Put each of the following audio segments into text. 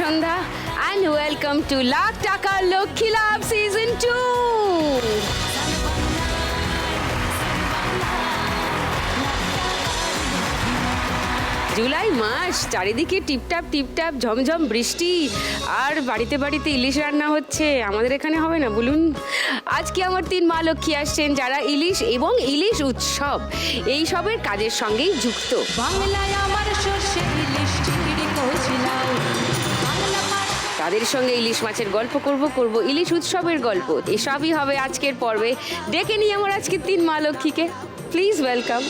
Sandhya and welcome to Lakh Taka Lakshmi Labh season two July মাস, চারিদিকে টিপটাপ টিপটাপ, ঝমঝম বৃষ্টি আর বাড়িতে বাড়িতে ইলিশ রান্না হচ্ছে। আমাদের এখানে হবে না, বলুন। আজকে আমার তিন মা লক্ষ্মী আসছেন যারা ইলিশ এবং ইলিশ উৎসব, এই সবের কাজের সঙ্গেই যুক্ত। বাংলায় আমার তাদের সঙ্গে ইলিশ মাছের গল্প করব করব ইলিশ উৎসবের গল্প। এসবই হবে আজকের পর্বে। ডেকে নিই আমার আজকে তিন মা লক্ষ্মীকে। প্লিজ ওয়েলকাম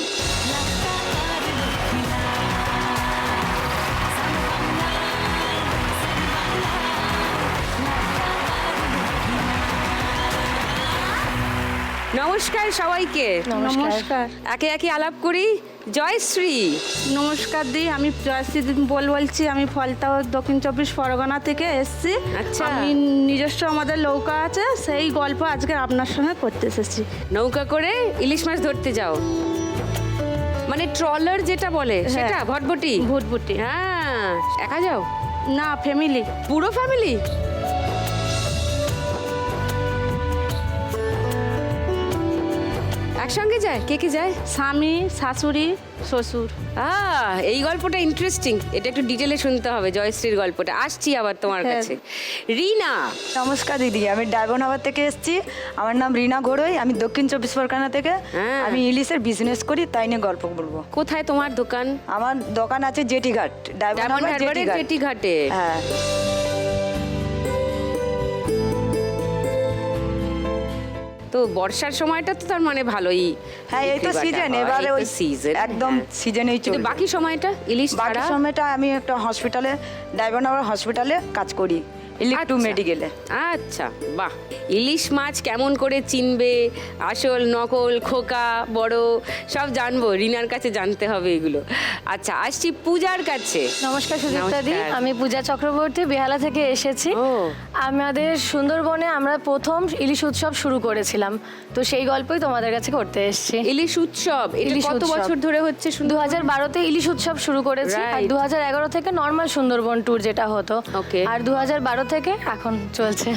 নমস্কার সবাইকে। নমস্কার। একে একে আলাপ করি। জয়শ্রী নমস্কার দি আমি জয়শ্রী বল বলছি আমি ফলতা দক্ষিণ চব্বিশ পরগনা থেকে এসেছি। আচ্ছা। আমি নিজস্ব আমাদের নৌকা আছে সেই গল্প আজকে আপনার সঙ্গে করতে এসেছি। নৌকা করে ইলিশ মাছ ধরতে যাও। মানে ট্রলার যেটা বলে সেটা? ভটভটি? ভুটভুটি। হ্যাঁ একা যাও? না ফ্যামিলি পুরো ফ্যামিলি একসঙ্গে যায়? কে কে যায়? স্বামী শাশুড়ি শ্বশুর। আহ এই গল্পটা ইন্টারেস্টিং এটা একটু ডিটেলে শুনতে হবে জয়শ্রীর গল্পটা। আসছি আবার তোমার হ্যাঁ। কাছে। রিনা। নমস্কার দিদি আমি ডায়মন্ডহাবার থেকে এসেছি। আমার নাম রিনা ঘোড়ই আমি দক্ষিণ চব্বিশ পরগনা থেকে। হ্যাঁ। আমি ইলিশের বিজনেস করি তাই নিয়ে গল্প বলব। কোথায় তোমার দোকান? আমার দোকান আছে জেটিঘাট ডায়মন্ড হারবারের হ্যাঁ। তো বর্ষার সময়টা তো তার মানে ভালোই। হ্যাঁ এই তো সিজন এবারে ওই season, একদম হ্যাঁ। সিজনেই কিন্তু চলবে। বাকি সময়টা ইলিশ বাকি সময়টা আমি একটা হসপিটালে ডায়মন্ডহাবার হসপিটালে কাজ করি ইলেকট্রু আচ্ছা। মেডিকেলে আচ্ছা বাহ। ইলিশ মাছ কেমন করে চিনবে? আসল নকল খোকা বড় সব জানব। রিনার কাছে জানতে হবে এগুলো। আচ্ছা আসছি পূজার কাছে। নমস্কার সুচিত্রা দি আমি পূজা চক্রবর্তী বেহালা থেকে এসেছি। আমাদের সুন্দরবনে আমরা প্রথম ইলিশ উৎসব শুরু করেছিলাম। তো সেই গল্পই তোমাদের কাছে করতে এসেছি। ইলিশ উৎসব ইলিশ কত বছর ধরে হচ্ছে দু হাজার বারোতে ইলিশ উৎসব শুরু করেছি আর দু হাজার এগারো থেকে নর্মাল সুন্দরবন ট্যুর যেটা হতো. আর দু হাজার বারো থেকে এখন চলছে।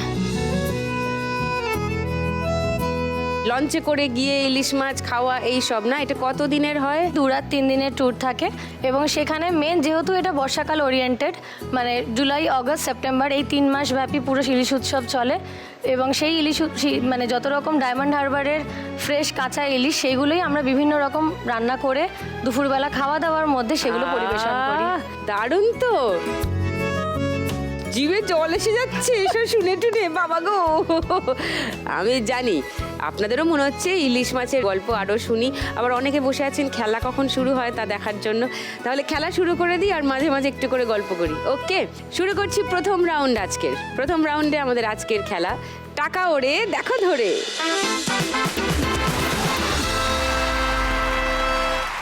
লঞ্চে করে গিয়ে ইলিশ মাছ খাওয়া এই সব না? এটা কত দিনের হয়? দু রাত তিন দিনের ট্যুর থাকে। এবং সেখানে মেন যেহেতু এটা বর্ষাকাল ওরিয়েন্টেড মানে জুলাই আগস্ট সেপ্টেম্বর এই তিন মাস ব্যাপী পুরো ইলিশ উৎসব চলে। এবং সেই ইলিশ মানে যত রকম ডায়মন্ড হারবারের ফ্রেশ কাঁচা ইলিশ সেইগুলোই আমরা বিভিন্ন রকম রান্না করে দুপুরবেলা খাওয়া দাওয়ার মধ্যে সেগুলো পরিবেশন করি। দারুণ তো! জিভে জল এসে যাচ্ছে এসব শুনে টুনে, বাবা গো। আমি জানি, আপনাদেরও মনে হচ্ছে ইলিশ মাছের গল্প আরও শুনি। আবার অনেকে বসে আছেন, খেলা কখন শুরু হয় তা দেখার জন্য। তাহলে খেলা শুরু করে দিই আর মাঝে মাঝে একটু করে গল্প করি, ওকে? শুরু করছি প্রথম রাউন্ড আজকের। প্রথম রাউন্ডে আমাদের আজকের খেলা। টাকা ওড়ে, দেখো ধরে।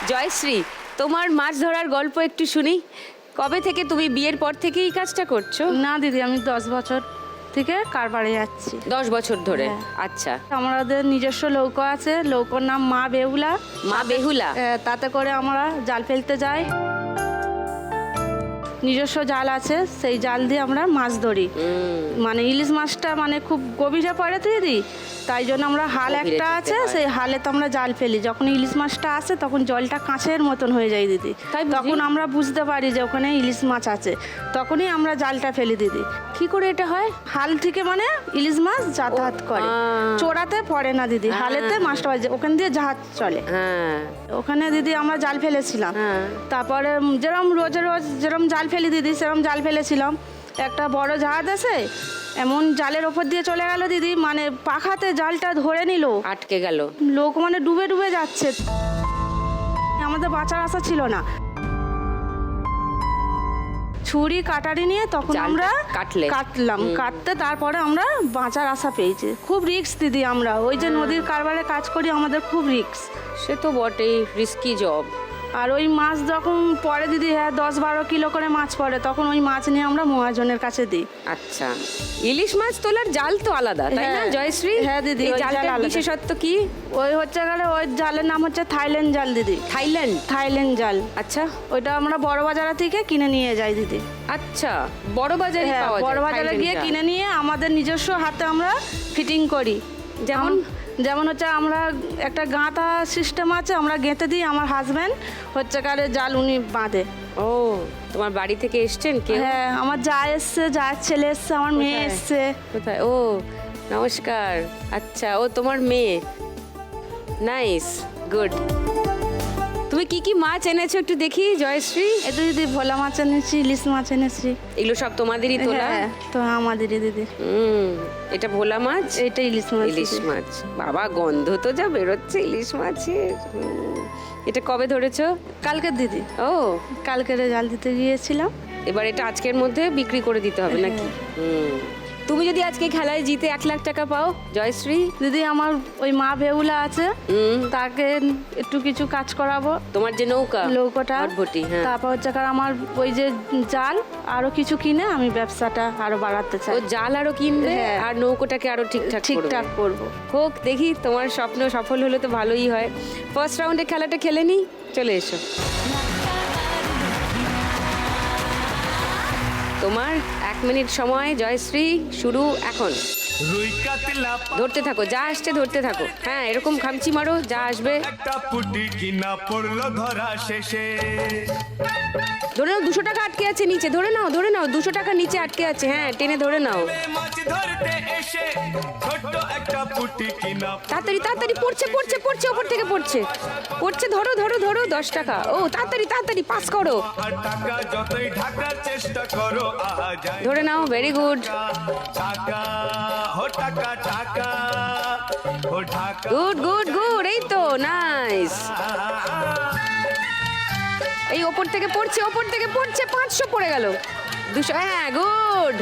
জয়শ্রী, তোমার মাছ ধরার গল্প একটু শুনি। কবে থেকে তুমি বিয়ের পর থেকে এই কাজটা করছ? না দিদি আমি দশ বছর থেকে কারবারে যাচ্ছি। দশ বছর ধরে? হ্যাঁ। আচ্ছা। আমাদের নিজস্ব লৌকো আছে লৌকোর নাম মা বেহুলা। মা বেহুলা? তাতে করে আমরা জাল ফেলতে যাই। নিজস্ব জাল আছে সেই জাল দিয়ে আমরা মাছ ধরি। মানে ইলিশ মাছটা মানে খুব গভীরে পড়ে তো দিদি তাই জন্য আমরা হাল একটা আছে সেই হালে তো আমরা জাল ফেলি। যখন ইলিশ মাছটা আসে তখন জলটা কাঁচের মতন হয়ে যায় দিদি। তাই তখন আমরা বুঝতে পারি যে ওখানে ইলিশ মাছ আছে। তখনই আমরা জালটা ফেলি দিদি। কি করে এটা হয়? হাল থেকে মানে ইলিশ মাছ যাতায়াত করে। চোরাতে পড়ে না দিদি হালেতে মাছটা বাজে ওখান দিয়ে জাহাজ চলে। হ্যাঁ। ওখানে দিদি আমরা জাল ফেলেছিলাম। হ্যাঁ। তারপরে যেরম রোজ রোজ যেরম জাল ফেলি দিদি সেরম জাল ফেলেছিলাম। একটা বড় জাহাজ আছে এমন জালের ওপর দিয়ে চলে গেল দিদি মানে পাখাতে জালটা ধরে নিল। আটকে গেল। লোক মানে ডুবে ডুবে যাচ্ছে। আমাদের বাঁচার আশা ছিল না। ছুরি কাটারি নিয়ে তখন আমরা কাটলে? কাটলাম। কাটতে তারপরে আমরা বাঁচার আশা পেয়েছি। খুব রিস্ক দিদি আমরা। ওই যে নদীর কারবারে কাজ করি আমাদের খুব রিস্ক। সে তো বটেই রিস্কি জব আর ওই মাছ যখন পরে দিদি হ্যাঁ দশ বারো কিলো করে মাছ পড়ে তখন ওই মাছ নিয়ে আমরা মহাজনের কাছে দিই। আচ্ছা। ইলিশ মাছ তোলার জাল তো আলাদা তাই না হ্যাঁ। জয়শ্রী? হ্যাঁ দিদি, এই জালটার বিশেষত্ব কি? ওই হচ্ছে গেলে ওই জালের নাম হচ্ছে থাইল্যান্ড জাল দিদি। থাইল্যান্ড? থাইল্যান্ড জাল। আচ্ছা। ওইটা আমরা বড় বাজার থেকে কিনে নিয়ে যাই দিদি। আচ্ছা বড় বাজারে হ্যাঁ পাওয়া যায় বড় বাজারে গিয়ে কিনে নিয়ে আমাদের নিজস্ব হাতে আমরা ফিটিং করি। যেমন? যেমন হচ্ছে আমরা একটা গাঁথা সিস্টেম আছে আমরা গেঁথে দিই আমার হাজব্যান্ড হচ্ছে কারে জাল উনি বাঁধে। ও তোমার বাড়ি থেকে এসছেন কে হ্যাঁ আমার যা এসছে যার ছেলে এসছে আমার মেয়ে? এসছে। কোথায়? ও নমস্কার। আচ্ছা ও তোমার মেয়ে। নাইস গুড তুমি কি কি মাছ এনেছো একটু দেখি জয়শ্রী? একটু দিদি ভোলা মাছ এনেছি ইলিশ মাছ এনেছি। এগুলো সব তোমাদেরই তোলা? হ্যাঁ তো আমাদেরই দিদি। হুম এটা ভোলা মাছ? এটা ইলিশ মাছ ইলিশ মাছ। বাবা গন্ধ তো যা বেরোচ্ছে ইলিশ মাছের। এটা কবে ধরেছো? কালকের দিদি। ও। কালকের জাল দিতে গিয়েছিলাম। এবার এটা আজকের মধ্যে বিক্রি করে দিতে হবে নাকি? হুম। তুমি যদি আজকে খেলায় জিতে এক লাখ টাকা পাও জয়শ্রী দিদি আমার ওই মা বেউলা আছে তাকে একটু কিছু কাজ করাবো। তোমার যে নৌকা লৌকোটা ভটভটি হ্যাঁ। তারপর হচ্ছে কার আমার ওই যে জাল আরও কিছু কিনে আমি ব্যবসাটা আরও বাড়াতে ও চাই জাল আরও কিনবে হ্যাঁ। আর নৌকোটাকে আরও ঠিকঠাক ঠিকঠাক করব। হোক দেখি তোমার স্বপ্ন সফল হলে তো ভালোই হয়। ফার্স্ট রাউন্ডে খেলাটা খেলে নি? চলে এসো। তোমার এক মিনিট সময় জয়শ্রী শুরু এখন। ধরতে থাকো যা আসছে ধরতে থাকো। হ্যাঁ এরকম খামচি মারো যা আসবে। ধরা শেষে। ধরে নাও দুশো টাকা আটকে আছে নিচে ধরে নাও ধরে নাও দুশো টাকা নিচে আটকে আছে হ্যাঁ টেনে ধরে নাও। তাড়াতাড়ি তাড়াতাড়ি পড়ছে পড়ছে পড়ছে ওপর থেকে পড়ছে। পড়ছে ধরো ধরো ধরো দশ টাকা। ও তাড়াতাড়ি তাড়াতাড়ি পাস করো। আর টাকা যতই ঢাকার চেষ্টা করো আ যায় ধরে নাও ভেরি গুড টাকা। গুড গুড গুড এই তো নাইস এই ওপর থেকে পড়ছে, ওপর থেকে পড়ছে, পাঁচশো পড়ে গেল। দুশো হ্যাঁ গুড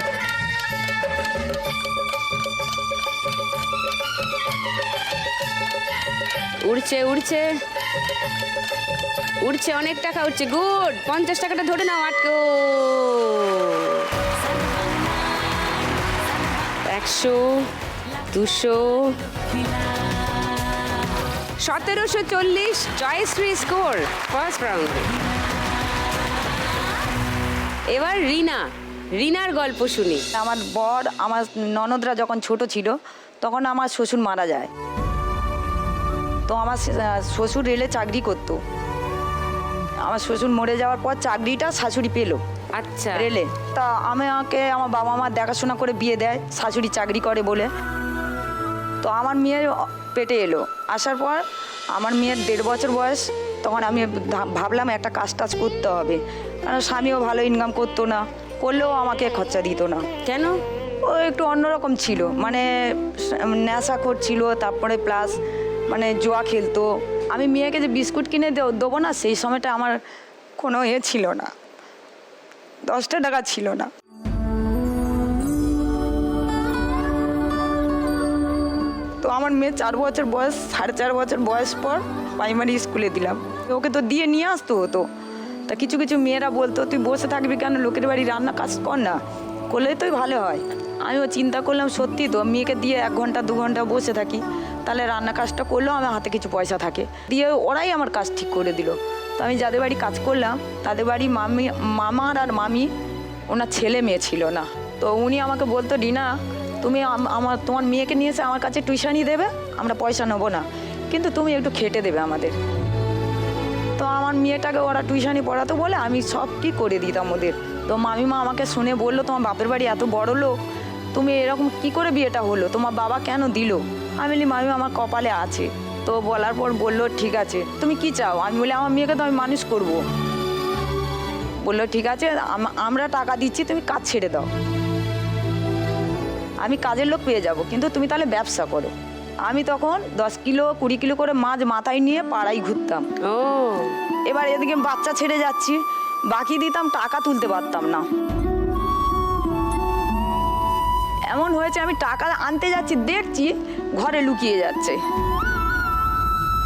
উড়ছে উড়ছে। উড়ছে, অনেক টাকা উঠছে গুড পঞ্চাশ টাকাটা ধরে নাও, আটকে। একশো, দুশো, সতেরোশো চল্লিশ জয়শ্রী স্কোর ফার্স্ট রাউন্ড এবার রিনা, রিনার গল্প শুনি। আমার বর, আমার ননদরা যখন ছোট ছিল, তখন আমার শ্বশুর মারা যায়। তো আমার শ্বশুর রেলে চাকরি করতো। আমার শ্বশুর মরে যাওয়ার পর চাকরিটা শাশুড়ি পেল। আচ্ছা। রেলে। তা আমাকে আমার বাবা মা দেখাশোনা করে বিয়ে দেয় শাশুড়ি চাকরি করে বলে। তো আমার মেয়ের পেটে এলো। আসার পর আমার মেয়ের দেড় বছর বয়স তখন আমি ভাবলাম একটা কাজ টাজ করতে হবে। কারণ স্বামীও ভালো ইনকাম করতো না করলেও আমাকে খরচা দিত না। কেন? ও একটু অন্যরকম ছিল। মানে নেশা করছিল তারপরে প্লাস মানে জুয়া খেলতো। আমি মেয়েকে যে বিস্কুট কিনে দে- দেবো না সেই সময়টা আমার কোনো এ ছিল না। দশটা টাকা ছিল না। তো আমার মেয়ে চার বছর বয়স, সাড়ে চার বছর বয়স পর প্রাইমারি স্কুলে দিলাম। ওকে তো দিয়ে নিয়ে আসতো হতো। তা কিছু কিছু মেয়েরা বলতো, তুই বসে থাকবি কেন? লোকের বাড়ি রান্না কাজ কর না। করলেই তোই ভালো হয়। আমিও চিন্তা করলাম, সত্যি তো, মেয়েকে দিয়ে এক ঘণ্টা, দু ঘণ্টা বসে থাকি। তাহলে রান্না কাজটা করলেও আমার হাতে কিছু পয়সা থাকে। দিয়ে ওরাই আমার কাজ ঠিক করে দিল। তো আমি যাদের বাড়ি কাজ করলাম, তাদের বাড়ি মামি, মামার আর মামি, ওনার ছেলে মেয়ে ছিল না। তো উনি আমাকে বলতো, রিনা, তুমি আমার, তোমার মেয়েকে নিয়ে এসে আমার কাছে টিউশনই দেবে, আমরা পয়সা নেব না। কিন্তু তুমি একটু খেটে দেবে আমাদের। তো আমার মেয়েটাকে ওরা টিউশনি পড়াতো বলে আমি সব কি করে দিতাম ওদের। তো মামিমা আমাকে শুনে বলল, তোমার বাপের বাড়ি এত বড় লোক, তুমি এরকম কি করে বিয়েটা হলো? তোমার বাবা কেন দিল? আমি বলি মামি আমার কপালে আছে। তো বলার পর বলল ঠিক আছে। তুমি কি চাও? আমি বলি আমার মেয়েকে তো আমি মানুষ করব। বলল ঠিক আছে আম- আমরা টাকা দিচ্ছি তুমি কাজ ছেড়ে দাও। আমি কাজের লোক পেয়ে যাব কিন্তু তুমি তাহলে ব্যবসা করো। আমি তখন দশ কিলো কুড়ি কিলো করে মাছ মাথায় নিয়ে পাড়ায় ঘুরতাম। ও। এবার এদিকে বাচ্চা ছেড়ে যাচ্ছি বাকি দিতাম টাকা তুলতে পারতাম না। এমন হয়েছে, আমি টাকা আনতে যাচ্ছি, দেখছি ঘরে লুকিয়ে যাচ্ছে।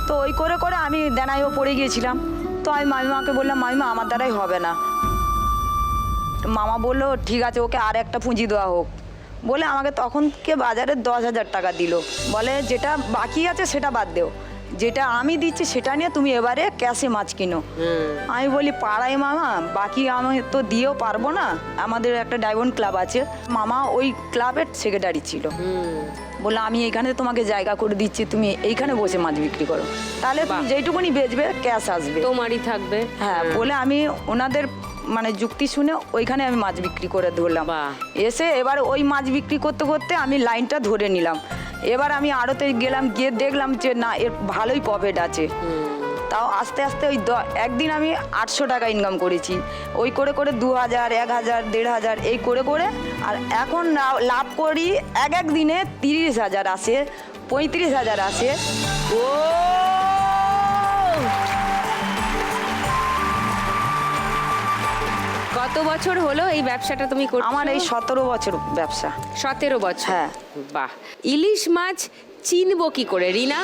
তো ওই করে করে আমি দেনায়ও পড়ে গিয়েছিলাম। তো আমি মামিমাকে বললাম, মামিমা, আমার দ্বারাই হবে না। মামা বলল, ঠিক আছে, ওকে আর একটা পুঁজি দেওয়া হোক। বলে আমাকে তখন কে বাজারে দশ হাজার টাকা দিল। বলে, যেটা বাকি আছে, সেটা বাদ দেও। যেটা আমি দিচ্ছি সেটা নিয়ে তুমি এবারে ক্যাশে মাছ কিনো। আমি বলি পাড়ায় মামা বাকি আমি তো দিয়েও পারব না। আমাদের একটা ডায়মন্ড ক্লাব আছে। মামা ওই ক্লাবের সেক্রেটারি ছিল। বলল আমি এইখানে তোমাকে জায়গা করে দিচ্ছি তুমি এইখানে বসে মাছ বিক্রি করো। তাহলে। যেইটুকুনি বেচবে ক্যাশ আসবে। তোমারই থাকবে। হ্যাঁ বলে আমি ওনাদের মানে যুক্তি শুনে ওইখানে আমি মাছ বিক্রি করে ধরলাম। এসে এবার ওই মাছ বিক্রি করতে করতে আমি লাইনটা ধরে নিলাম। এবার আমি আড়তে গেলাম, গিয়ে দেখলাম যে না, এর ভালোই প্রফিট আছে। তাও আস্তে আস্তে ওই একদিন আমি আটশো টাকা ইনকাম করেছি। ওই করে করে দু হাজার, এক হাজার, দেড় হাজার, এই করে করে আর এখন লাভ করি এক এক দিনে তিরিশ হাজার আসে, পঁয়ত্রিশ হাজার আসে। ও! কত বছর হলো এই ব্যবসাটা তুমি করছ? আমার এই সতেরো বছর ব্যবসা। সতেরো বছর? হ্যাঁ। বাহ। ইলিশ মাছ চিনবো কি করে রিনা?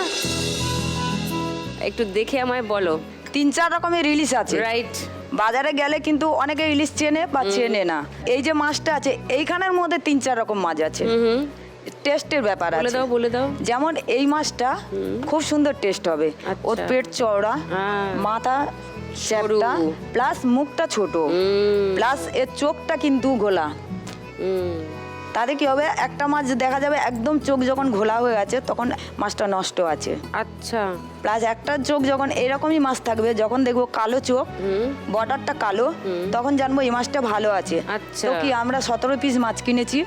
একটু দেখে আমায় বলো। তিন চার রকমের ইলিশ আছে। রাইট বাজারে গেলে কিন্তু অনেকে ইলিশ চেনে বা চেনে না। এই যে মাছটা আছে এইখানের মধ্যে তিন চার রকম মাছ আছে। টেস্টের ব্যাপার বলে আছে। দাও বলে দাও। যেমন এই মাছটা খুব সুন্দর টেস্ট হবে। ওর আচ্ছা। পেট চওড়া। মাথা চ্যাপটা প্লাস মুখটা ছোট। প্লাস এর চোখটা কিন্তু ঘোলা হুম। তাতে কি হবে? একটা মাছ দেখা যাবে একদম চোখ যখন ঘোলা হয়ে গেছে তখন মাছটা নষ্ট আছে। আচ্ছা। প্লাস একটা চোখ যখন এরকমই মাছ থাকবে যখন দেখব কালো চোখ বর্ডারটা কালো তখন জানব এই মাছটা ভালো আছে। আচ্ছা। তো কি আমরা সতেরো পিস মাছ কিনেছি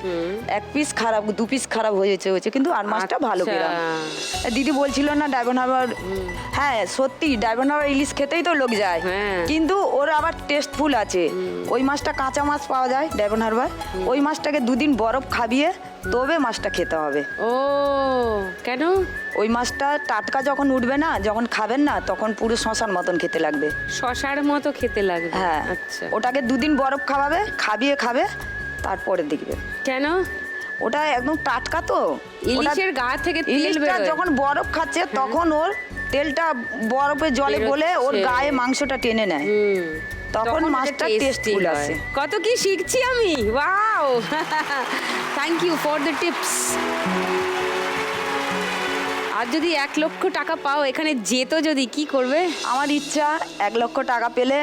এক পিস খারাপ দু পিস খারাপ হয়েছে হয়েছে কিন্তু আর মাছটা ভালো আচ্ছা। পেলাম দিদি বলছিল না ডায়মন্ড হারবার হ্যাঁ সত্যি ডায়মন্ড হারবার ইলিশ খেতেই তো লোক যায়। হ্যাঁ। কিন্তু ওর আবার টেস্টফুল আছে। ওই মাছটা কাঁচা মাছ পাওয়া যায় ডায়মন্ড হারবার ওই মাছটাকে দুদিন বরফ খাবিয়ে তবে মাছটা খেতে হবে। ও কেন? ওই মাছটা টাটকা যখন উঠবে না যখন খাবেন না তখন পুরো শশার মতন খেতে লাগবে। শশার মতো খেতে লাগবে? হ্যাঁ আচ্ছা। ওটাকে দুদিন বরফ খাওয়াবে খাবিয়ে খাবে তারপরে দেখবে। কেন? ওটা একদম টাটকা তো। ইলিশের গা থেকে তেল যখন বরফ খাচ্ছে তখন ওর তেলটা বরফে জলে গলে ওর গায়ে মাংসটা টেনে নেয়। হুম। তখন মাছটা টেস্টফুল হয়। আসে কত কি শিখছি আমি? Wow thank you for the tips আর যদি এক লক্ষ টাকা পাও এখানে যেত যদি কি করবে? আমার ইচ্ছা এক লক্ষ টাকা পেলে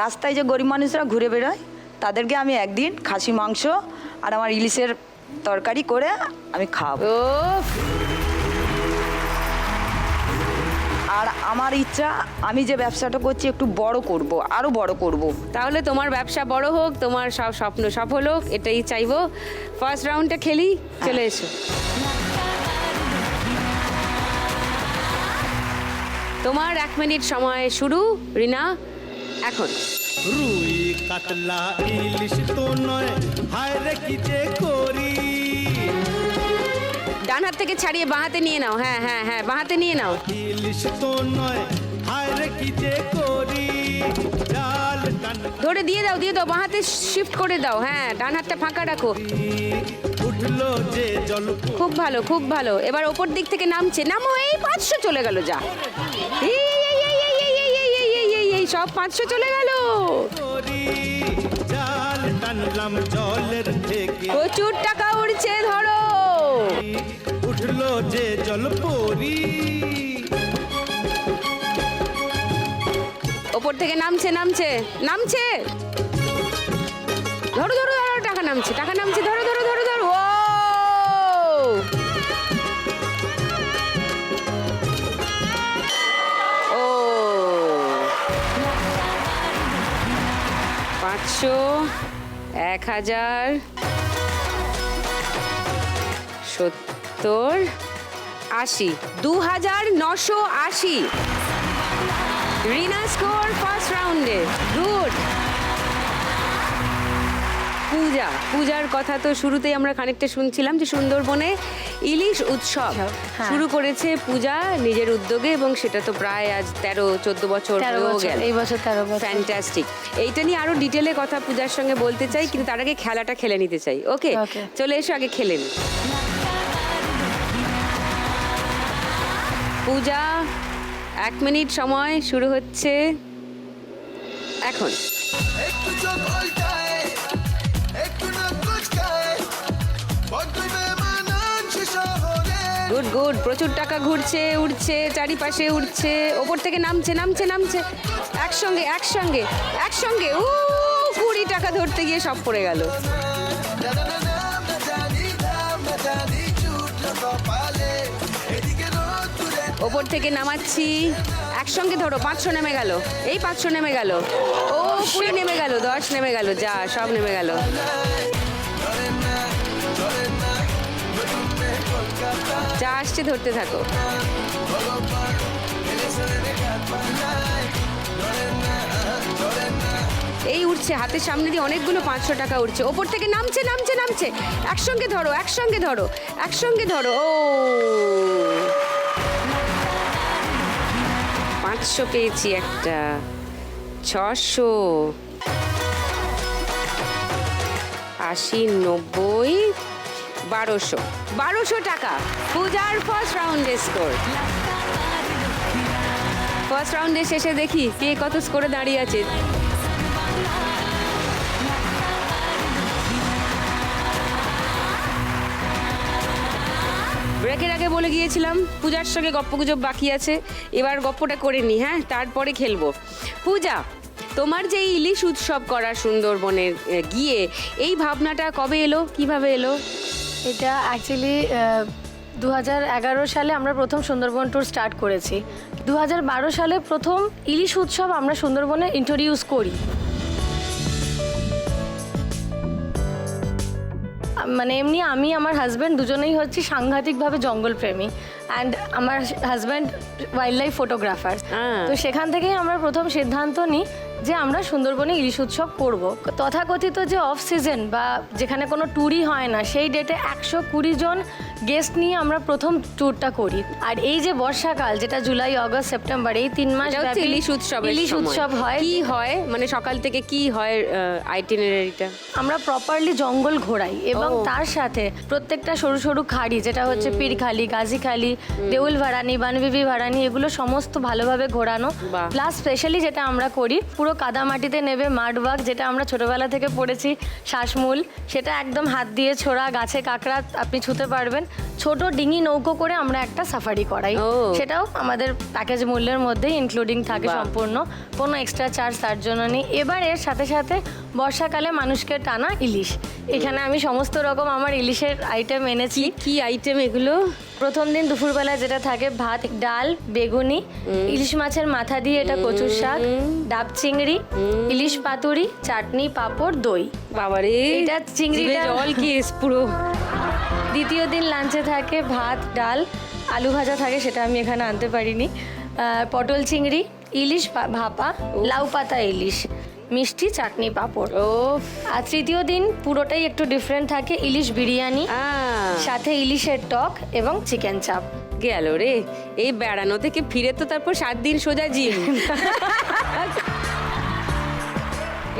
রাস্তায় যে গরিব মানুষরা ঘুরে বেড়ায় তাদেরকে আমি একদিন খাসি মাংস আর আমার ইলিশের তরকারি করে আমি খাওয়াবো আমার ইচ্ছা আমি যে ব্যবসাটা করছি একটু বড় করব আরও বড় করব। তাহলে তোমার ব্যবসা বড় হোক তোমার সব স্বপ্ন সফল হোক এটাই চাইব। ফার্স্ট রাউন্ডটা খেলি চলে এসো। তোমার এক মিনিট সময় শুরু রিনা এখন। রুই কাতলা ইলিশ তো নয় হায় রে কি যে করি। ডান হাত থেকে ছাড়িয়ে বাঁহাতে নিয়ে নাও হ্যাঁ হ্যাঁ হ্যাঁ বাঁহাতে নিয়ে নাও ধরে দিয়ে দাও দিয়ে দাও বাঁহাতে শিফট করে দাও হ্যাঁ ডান হাতটা ফাঁকা রাখো খুব ভালো খুব ভালো এবার ওপর দিক থেকে নামছে নামো এই পাঁচশো চলে গেল যা সব পাঁচশো চলে গেল টানলাম জলের থেকে প্রচুর টাকা উড়ছে ধরো। উঠল যে জল পরি ওপর থেকে নামছে নামছে নামছে। ধরো ধরো ধরো টাকা নামছে টাকা নামছে ধরো ধরো ধরো ধরো ও। ও। পাঁচশো। এক হাজার সত্তর আশি দু হাজার নশো আশি। রিনা স্কোর ফার্স্ট রাউন্ডে গুড পূজা পূজার কথা তো শুরুতেই আমরা খানিকটা শুনছিলাম যে সুন্দরবনে ইলিশ উৎসব হ্যাঁ। শুরু করেছে পূজা নিজের উদ্যোগে এবং সেটা তো প্রায় আজ তেরো চোদ্দ বছর বছর এই বছর তেরো ফ্যান্টাস্টিক এইটা নিয়ে আরও ডিটেলে কথা পূজার সঙ্গে বলতে চাই কিন্তু তার আগে খেলাটা খেলে নিতে চাই। ওকে. চলে এসো আগে খেলেন পূজা এক মিনিট সময় শুরু হচ্ছে এখন। Good good. প্রচুর টাকা ঘুরছে উঠছে চারিপাশে উঠছে ওপর থেকে নামছে নামছে নামছে। একসঙ্গে একসঙ্গে একসঙ্গে। উ কুড়ি টাকা ধরতে গিয়ে সব পড়ে গেল। ওপর থেকে নামাচ্ছি। একসঙ্গে ধরো, পাঁচশো নেমে গেল। এই পাঁচশো নেমে গেল। ও, কুড়ি নেমে গেল, দশ নেমে গেল, যা, সব নেমে গেল। আসছে, ধরতে থাকো। এই উঠছে হাতের সামনে দিয়ে অনেকগুলো পাঁচশো টাকা উঠছে ওপর থেকে নামছে নামছে নামছে। একসঙ্গে ধরো একসঙ্গে ধরো একসঙ্গে ধরো। ও! পাঁচশো পেয়েছি একটা, ছশো। আশি, নব্বই বারোশো। বারোশো টাকা। পূজার ফার্স্ট রাউন্ডের স্কোর ফার্স্ট রাউন্ডের শেষে দেখি কে কত স্কোরে দাঁড়িয়ে আছে। ব্রেকের আগে বলে গিয়েছিলাম, পূজার সঙ্গে গপ্পগুজব বাকি আছে। এবার গপ্পটা করে নি হ্যাঁ? তারপরে খেলব। পূজা, তোমার যে ইলিশ উৎসব করা সুন্দরবনের গিয়ে এই ভাবনাটা কবে এলো? কীভাবে এলো? এটা অ্যাকচুয়ালি দু হাজার এগারো সালে আমরা প্রথম সুন্দরবন ট্যুর স্টার্ট করেছি। দু হাজার বারো সালে প্রথম ইলিশ উৎসব আমরা সুন্দরবনে ইন্ট্রোডিউস করি। মানে এমনি আমি আমার হাজব্যান্ড দুজনেই হচ্ছে সাংঘাতিকভাবে জঙ্গলপ্রেমী অ্যান্ড আমার হাজব্যান্ড ওয়াইল্ড লাইফ ফটোগ্রাফার। তো সেখান থেকেই আমরা প্রথম সিদ্ধান্ত নিই যে আমরা সুন্দরবনে ইলিশ উৎসব করব তথাকথিত যে অফ সিজন বা যেখানে কোনো ট্যুরই হয় না সেই ডেটে একশো কুড়ি জন গেস্ট নিয়ে আমরা প্রথম ট্যুরটা করি। আর এই যে বর্ষাকাল যেটা জুলাই আগস্ট সেপ্টেম্বর এই তিন মাস ইলিশ উৎসব ইলিশ উৎসব হয়। কি হয়? মানে সকাল থেকে কি হয় আইটিনারিটা আমরা প্রপারলি জঙ্গল ঘোরাই এবং তার সাথে প্রত্যেকটা সরু সরু খাড়ি যেটা হচ্ছে পীরখালি গাজীখালি দেউল ভাড়ানি বানবিবি ভাড়ানি এগুলো সমস্ত ভালোভাবে ঘোরানো। প্লাস স্পেশালি যেটা আমরা করি পুরো কাদা মাটিতে নেবে মাঠবাগ যেটা আমরা ছোটবেলা থেকে পড়েছি শ্বাসমূল। সেটা একদম হাত দিয়ে ছোড়া গাছে কাঁকড়া আপনি ছুতে পারবেন। ছোট ডিঙি নৌকো করে আমরা একটা সাফারি করাই। সেটাও আমাদের প্যাকেজ মূল্যের মধ্যে ইনক্লুডিং থাকে সম্পূর্ণ। কোনো এক্সট্রা চার্জ তার জন্য নেই। এবার এর সাথে সাথে বর্ষাকালে মানুষকে টানা ইলিশ। এখানে আমি সমস্ত রকম আমার ইলিশের আইটেম এনেছি। কি আইটেম এগুলো? প্রথম দিন দুপুরবেলা যেটা থাকে ভাত ডাল বেগুনি ইলিশ মাছের মাথা দিয়ে এটা কচুর শাক ডাব চিংড়ি ইলিশ পাতুরি চাটনি পাঁপড় দই। বাবারে এটা চিংড়িটা- জল কি পুরো। দ্বিতীয় দিন লাঞ্চে থাকে ভাত ডাল আলু ভাজা থাকে সেটা আমি এখানে আনতে পারিনি। পটল চিংড়ি ইলিশ ভাপা লাউ পাতা ইলিশ। মিষ্টি চাটনি পাঁপড়। ও আর তৃতীয় দিন পুরোটাই একটু ডিফারেন্ট থাকে ইলিশ বিরিয়ানি সাথে ইলিশের টক এবং চিকেন চাপ গেল রে। এই বেড়ানো থেকে ফিরে তো তারপর সাত দিন সোজা জিম।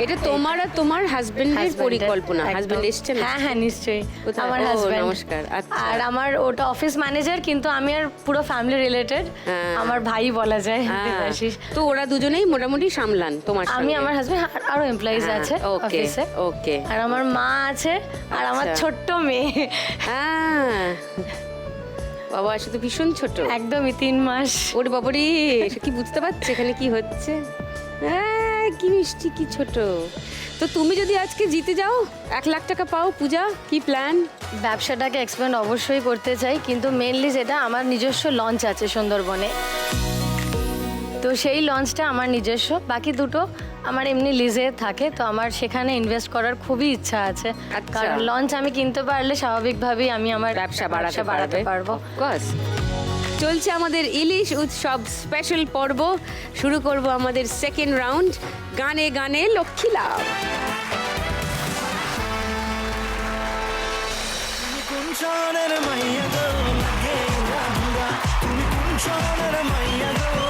এটা তোমার আর তোমার হাজবেন্ডের পরিকল্পনা। হাজবেন্ড এসছেন হ্যাঁ হ্যাঁ নিশ্চয়ই। আমার হাজবেন্ড নমস্কার, আচ্ছা। আর আমার ওটা অফিস ম্যানেজার কিন্তু আমি আর পুরো ফ্যামিলি রিলেটেড হ্যাঁ। আমার ভাই বলা যায় হ্যাঁ, তো ওরা দুজনেই মোটামুটি সামলান তোমার আমি। আমার হাজবেন্ড আরও এমপ্লয়িজ হ্যাঁ, আছে অফিসে okay. আর আমার মা আছে আর আমার আচ্ছা। ছোট্ট মেয়ে। হ্যাঁ। বাবা সে তো ভীষণ ছোট। একদমই তিন মাস। ওর বাবারে সে কি বুঝতে পারছে এখানে কি হচ্ছে? হ্যাঁ। কি মিষ্টি কি ছোট? তো তুমি যদি আজকে জিতে যাও এক লাখ টাকা পাও পূজা কি প্ল্যান ব্যবসাটাকে এক্সপ্যান্ড অবশ্যই করতে চাই কিন্তু মেনলি যেটা আমার নিজস্ব লঞ্চ আছে সুন্দরবনে। তো সেই লঞ্চটা আমার নিজস্ব বাকি দুটো আমার এমনি লিজে থাকে তো আমার সেখানে ইনভেস্ট করার খুবই ইচ্ছা আছে। আচ্ছা। কারণ লঞ্চ আমি কিনতে পারলে স্বাভাবিকভাবেই আমি আমার ব্যবসা বাড়াতে বাড়াতে পারব. চলছে আমাদের ইলিশ উৎসব স্পেশাল পর্ব। শুরু করব আমাদের সেকেন্ড রাউন্ড গানে গানে লক্ষ্মী লাভ। তুমি কোন মাইয়া গো?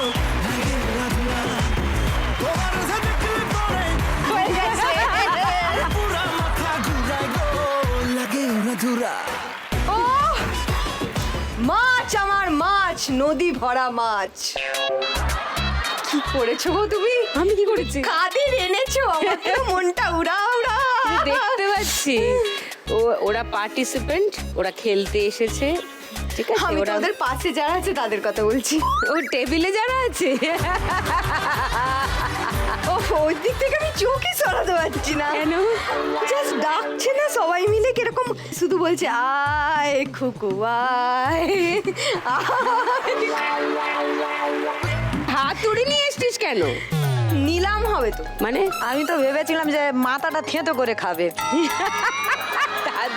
নদী ভরা মাছ। কি করেছ গো তুমি? আমি কি করেছি? কাদের এনেছো? আমার মনটা উড়া উড়া দেখতে পাচ্ছি। ও ওরা পার্টিসিপেন্ট ওরা খেলতে এসেছে। ঠিক আছে আমি ওদের পাশে যারা আছে তাদের কথা বলছি। ও টেবিলে যারা আছে। ওই দিক থেকে আমি চোখই সরাতে পারছি না। কেন? জাস্ট ডাকছে না সবাই মিলে কীরকম। শুধু বলছে আয় খুকু আয়। হাতুড়ি নিয়ে এসছিস কেন? নিলাম হবে তো। মানে? আমি তো ভেবেছিলাম যে মাথাটা থেঁতো করে খাবে।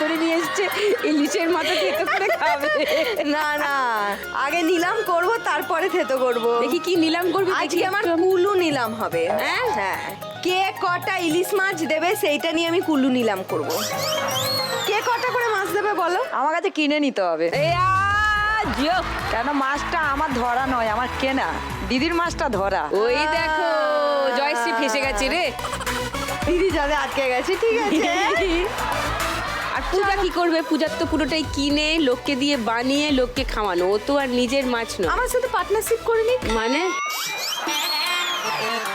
হাতুড়ি নিয়ে এসছে ইলিশের মাথা খেতে করে খাবে। না না আগে নিলাম করব তারপরে থেতো করব। দেখি কি নিলাম করবি আজকে আমার কুলু নিলাম হবে। হ্যাঁ? হ্যাঁ। কে কটা ইলিশ মাছ দেবে সেইটা নিয়ে আমি কুলু নিলাম করব। কে কটা করে মাছ দেবে বলো? আমার কাছে কিনে নিতে হবে। কেন মাছটা আমার ধরা নয় আমার কেনা। দিদির মাছটা ধরা। ওই দেখো জয়শ্রী ফেসে গেছে রে। দিদি যাবে আটকে গেছে ঠিক আছে। আর পূজা কি করবে? পূজার তো পুরোটাই কিনে লোককে দিয়ে বানিয়ে লোককে খাওয়ানো। ও তো আর নিজের মাছ নয়। আমার সাথে পার্টনারশিপ করে নি? মানে?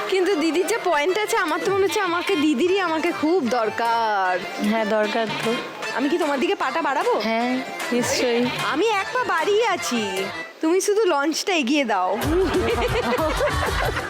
কিন্তু দিদির যে পয়েন্ট আছে আমার তো মনে হচ্ছে আমাকে দিদিরই আমাকে খুব দরকার। হ্যাঁ দরকার তো। আমি কি তোমার দিকে পাটা বাড়াবো? হ্যাঁ নিশ্চয়ই। আমি এক পা বাড়িয়ে আছি। তুমি শুধু লঞ্চটা এগিয়ে দাও।